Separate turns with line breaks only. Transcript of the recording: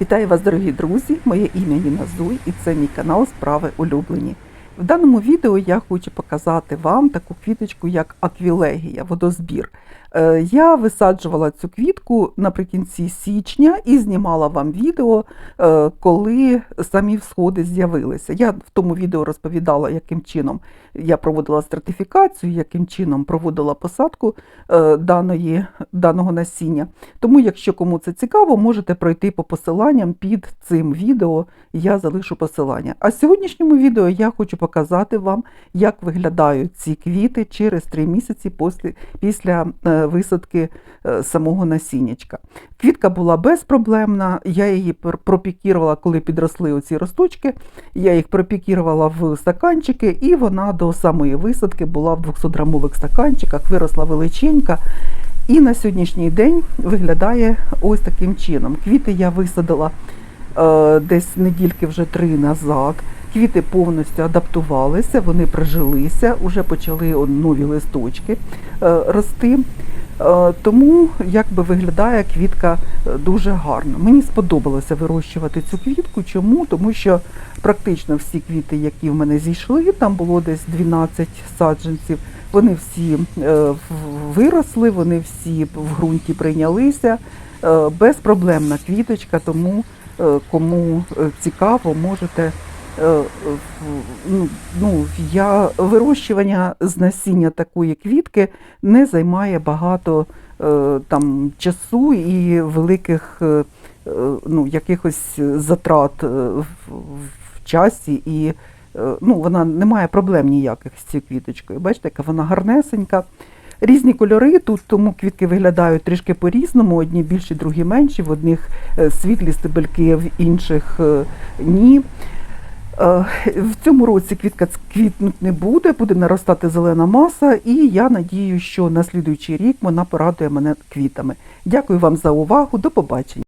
Вітаю вас, дорогі друзі! Моє ім'я Ніна Зуй і це мій канал Справи улюблені. В даному відео я хочу показати вам таку квіточку, як аквілегія, водозбір. Е, Я висаджувала цю квітку наприкінці січня і знімала вам відео, е, коли самі всходи з'явилися. Я в тому відео розповідала, яким чином я проводила стратифікацію, яким чином проводила посадку е, даної, даного насіння. Тому, якщо кому це цікаво, можете пройти по посиланням під цим відео. Я залишу посилання. А в сьогоднішньому відео я хочу показати вам, як виглядають ці квіти через 3 місяці після, після е, висадки е, самого насіннячка. Квітка була безпроблемна, я її пропікірувала, коли підросли оці росточки. Я їх пропікірувала в стаканчики, і вона до самої висадки була в 200-грамових стаканчиках, виросла величенька. І на сьогоднішній день виглядає ось таким чином. Квіти я висадила е, десь недільки вже три назад. Квіти повністю адаптувалися, вони прижилися, вже почали нові листочки е, рости. Е, Тому якби виглядає квітка е, дуже гарно. Мені сподобалося вирощувати цю квітку. Чому? Тому що практично всі квіти, які в мене зійшли, там було десь 12 саджанців. Вони всі виросли, вони всі в ґрунті прийнялися. Безпроблемна квіточка, тому кому цікаво, можете. Е, ну, Ну, я вирощування з насіння такої квітки не займає багато е, там часу і великих е, ну, якихось затрат в, в часі, і ну, вона не має проблем ніяких з цією квіточкою. Бачите, яка вона гарнесенька. Різні кольори тут, тому квітки виглядають трішки по-різному. Одні більші, другі менші, в одних світлі стебельки, в інших ні. Е, В цьому році квітка квітнуть не буде, буде наростати зелена маса, і я надію, що на слідуючий рік вона порадує мене квітами. Дякую вам за увагу. До побачення.